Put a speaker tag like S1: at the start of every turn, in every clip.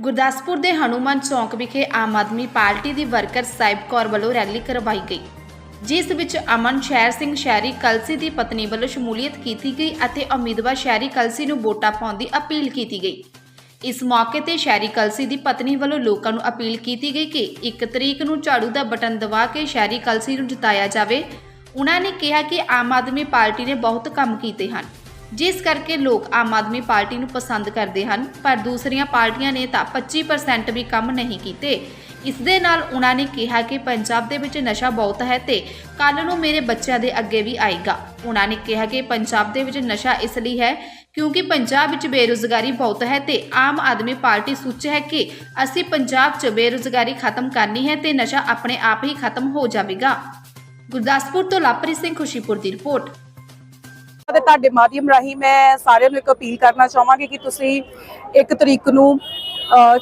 S1: ਗੁਰਦਾਸਪੁਰ ਦੇ ਹਨੂਮਾਨ ਚੌਂਕ ਵਿਖੇ ਆਮ ਆਦਮੀ ਪਾਰਟੀ ਦੀ ਵਰਕਰ ਸਾਹਿਬ ਕੌਰ ਵੱਲੋਂ ਰੈਲੀ ਕਰਵਾਈ ਗਈ, ਜਿਸ ਵਿੱਚ ਅਮਨ ਸ਼ਹਿਰ ਸਿੰਘ ਸ਼ਹਿਰੀ ਕਲਸੀ ਦੀ ਪਤਨੀ ਵੱਲੋਂ ਸ਼ਮੂਲੀਅਤ ਕੀਤੀ ਗਈ ਅਤੇ ਉਮੀਦਵਾਰ ਸ਼ਹਿਰੀ ਕਲਸੀ ਨੂੰ ਵੋਟਾਂ ਪਾਉਣ ਦੀ ਅਪੀਲ ਕੀਤੀ ਗਈ। ਇਸ ਮੌਕੇ ਤੇ ਸ਼ਹਿਰੀ ਕਲਸੀ ਦੀ ਪਤਨੀ ਵੱਲੋਂ ਲੋਕਾਂ ਨੂੰ ਅਪੀਲ ਕੀਤੀ ਗਈ ਕਿ 1 ਤਰੀਕ ਨੂੰ ਝਾੜੂ ਦਾ ਬਟਨ ਦਬਾ ਕੇ ਸ਼ਹਿਰੀ ਕਲਸੀ ਨੂੰ ਜਿਤਾਇਆ ਜਾਵੇ। ਉਹਨਾਂ ਨੇ ਕਿਹਾ ਕਿ ਆਮ ਆਦਮੀ ਪਾਰਟੀ ਨੇ ਬਹੁਤ ਕੰਮ ਕੀਤੇ ਹਨ। ਜਿਸ ਕਰਕੇ ਲੋਕ ਆਮ ਆਦਮੀ ਪਾਰਟੀ ਨੂੰ ਪਸੰਦ ਕਰਦੇ ਹਨ, ਪਰ ਦੂਸਰੀਆਂ ਪਾਰਟੀਆਂ ਨੇ ਤਾਂ 25% ਵੀ ਕੰਮ ਨਹੀਂ ਕੀਤੇ। ਇਸ ਦੇ ਨਾਲ ਉਹਨਾਂ ਨੇ ਕਿਹਾ ਕਿ ਪੰਜਾਬ ਦੇ ਵਿੱਚ ਨਸ਼ਾ ਬਹੁਤ ਹੈ ਤੇ ਕੱਲ ਨੂੰ ਮੇਰੇ ਬੱਚਿਆਂ ਦੇ ਅੱਗੇ ਵੀ ਆਏਗਾ। ਉਹਨਾਂ ਨੇ ਕਿਹਾ ਕਿ ਪੰਜਾਬ ਦੇ ਵਿੱਚ ਨਸ਼ਾ ਇਸ ਲਈ ਹੈ ਕਿਉਂਕਿ ਪੰਜਾਬ ਵਿੱਚ ਬੇਰੁਜ਼ਗਾਰੀ ਬਹੁਤ ਹੈ ਤੇ ਆਮ ਆਦਮੀ ਪਾਰਟੀ ਸੋਚ ਹੈ ਕਿ ਅਸੀਂ ਪੰਜਾਬ 'ਚ ਬੇਰੁਜ਼ਗਾਰੀ ਖਤਮ ਕਰਨੀ ਹੈ ਤੇ ਨਸ਼ਾ ਆਪਣੇ ਆਪ ਹੀ ਖਤਮ ਹੋ ਜਾਵੇਗਾ। ਗੁਰਦਾਸਪੁਰ ਤੋਂ ਲਾਪਰੀ ਸਿੰਘ ਖੁਸ਼ੀਪੁਰ ਦੀ ਰਿਪੋਰਟ।
S2: ਤੇ ਤੁਹਾਡੇ ਮਾਧਿਅਮ ਰਾਹੀਂ ਮੈਂ ਸਾਰਿਆਂ ਨੂੰ ਇੱਕ ਅਪੀਲ ਕਰਨਾ ਚਾਹਾਂਗੀ ਕਿ ਤੁਸੀਂ ਇੱਕ ਤਰੀਕ ਨੂੰ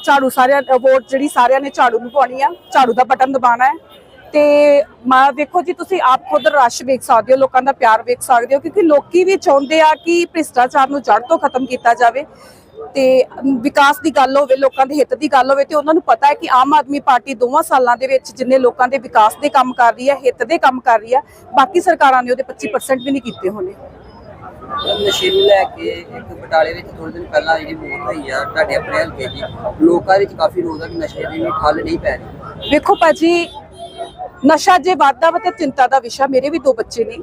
S2: ਝਾੜੂ ਸਾਰਿਆਂ, ਵੋਟ ਜਿਹੜੀ ਸਾਰਿਆਂ ਨੇ ਝਾੜੂ ਨੂੰ ਪਾਉਣੀ ਆ, ਝਾੜੂ ਦਾ ਬਟਨ ਦਬਾਉਣਾ ਹੈ। ਤੇ ਮਾ, ਵੇਖੋ ਜੀ, ਤੁਸੀਂ ਆਪ ਖੁਦ ਰਸ਼ ਵੇਖ ਸਕਦੇ ਹੋ, ਲੋਕਾਂ ਦਾ ਪਿਆਰ ਵੇਖ ਸਕਦੇ ਹੋ, ਕਿਉਂਕਿ ਲੋਕੀ ਵੀ ਚਾਹੁੰਦੇ ਆ ਕਿ ਭ੍ਰਿਸ਼ਟਾਚਾਰ ਨੂੰ ਜੜ ਤੋਂ ਖਤਮ ਕੀਤਾ ਜਾਵੇ। ਤੇ ਵਿਕਾਸ ਦੀ ਗੱਲ ਹੋਵੇ, ਲੋਕਾਂ ਦੇ ਹਿੱਤ ਦੀ ਗੱਲ ਹੋਵੇ, ਤੇ ਉਹਨਾਂ ਨੂੰ ਪਤਾ ਹੈ ਕਿ ਆਮ ਆਦਮੀ ਪਾਰਟੀ ਦੋਵਾਂ ਸਾਲਾਂ ਦੇ ਵਿੱਚ ਜਿੰਨੇ ਲੋਕਾਂ ਦੇ ਵਿਕਾਸ ਦੇ ਕੰਮ ਕਰ ਰਹੀ ਹੈ, ਹਿੱਤ ਦੇ ਕੰਮ ਕਰ ਰਹੀ ਹੈ, ਬਾਕੀ ਸਰਕਾਰਾਂ ਨੇ ਉਹਦੇ 25% ਵੀ ਨਹੀਂ ਕੀਤੇ ਹੋਣੇ।
S3: ਨਸ਼ੇ ਨੂੰ ਲੈ ਕੇ ਇੱਕ ਬਟਾਲੇ ਵਿੱਚ ਥੋੜੇ ਦਿਨ ਪਹਿਲਾਂ ਜਿਹੜੀ ਮੌਤ ਹੋਈ ਆ, ਤੁਹਾਡੇ ਆਪਣੇ ਹਲਕੇ ਦੀ, ਲੋਕਾਂ ਵਿੱਚ ਕਾਫੀ ਰੋਜ਼ ਆ ਕਿ ਨਸ਼ੇ ਦੀ ਵੀ ਠੱਲ ਨਹੀਂ ਪੈ ਰਹੀ।
S2: ਵੇਖੋ ਭਾਜੀ, ਨਸ਼ਾ ਜੇ ਵਾਧਾ ਵਾ ਤੇ ਚਿੰਤਾ ਦਾ ਵਿਸ਼ਾ ਮੇਰੇ ਵੀ ਦੋ ਬੱਚੇ ਨੇ,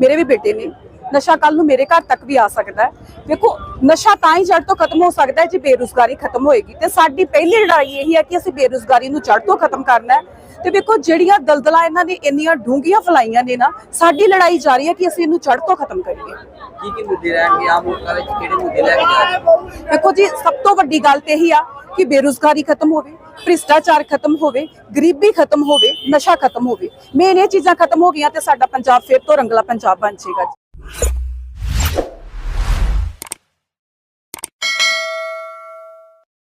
S2: ਮੇਰੇ ਵੀ ਬੇਟੇ ਨੇ। ਨਸ਼ਾ ਕੱਲ ਨੂੰ ਮੇਰੇ ਘਰ ਤੱਕ ਵੀ ਆ ਸਕਦਾ ਹੈ। ਵੇਖੋ, ਨਸ਼ਾ ਤਾਂ ਹੀ ਜੜ ਤੋਂ ਖਤਮ ਹੋ ਸਕਦਾ ਹੈ ਜੇ ਬੇਰੁਜ਼ਗਾਰੀ ਖਤਮ ਹੋਏਗੀ। ਤੇ ਸਾਡੀ ਪਹਿਲੀ ਲੜਾਈ ਇਹੀ ਹੈ ਕਿ ਅਸੀਂ ਬੇਰੁਜ਼ਗਾਰੀ ਨੂੰ ਜੜ ਤੋਂ ਖਤਮ ਕਰਨਾ ਹੈ। ਤੇ ਵੇਖੋ ਜਿਹੜੀਆਂ ਦਲਦਲਾਂ ਇਹਨਾਂ ਨੇ ਇੰਨੀਆਂ ਡੂੰਘੀਆਂ ਫਲਾਈਆਂ ਨੇ ਨਾ ਸਾਡੀ ਲੜਾਈ ਜਾਰੀ ਹੈ ਕਿ ਅਸੀਂ ਇਹਨੂੰ ਜੜ ਤੋਂ ਖਤਮ ਕਰੀਏ।
S3: ਕੀ ਕੀ ਮੁੱਦੇ ਰਹਿਣਗੇ? ਆਮ ਲੋਕਾਂ ਵਿੱਚ ਕਿਹੜੇ ਮੁੱਦੇ ਲੈ ਕੇ ਜਾ ਰਹੇ
S2: ਦੇਖੋ ਜੀ ਸਭ ਤੋਂ ਵੱਡੀ ਗੱਲ ਤੇ ਇਹੀ ਆ ਕਿ ਬੇਰੁਜ਼ਗਾਰੀ ਖਤਮ ਹੋਵੇ ਭ੍ਰਿਸ਼ਟਾਚਾਰ ਖਤਮ ਹੋਵੇ ਗਰੀਬੀ ਖਤਮ ਹੋਵੇ ਨਸ਼ਾ ਖਤਮ ਹੋਵੇ। ਮੇਨ ਇਹ ਚੀਜ਼ਾਂ ਖਤਮ ਹੋ ਗਈਆਂ ਤੇ ਸਾਡਾ ਪੰਜਾਬ ਫਿਰ ਤੋਂ ਰੰਗਲਾ ਪੰਜਾਬ ਬਣ ਜਾਏਗਾ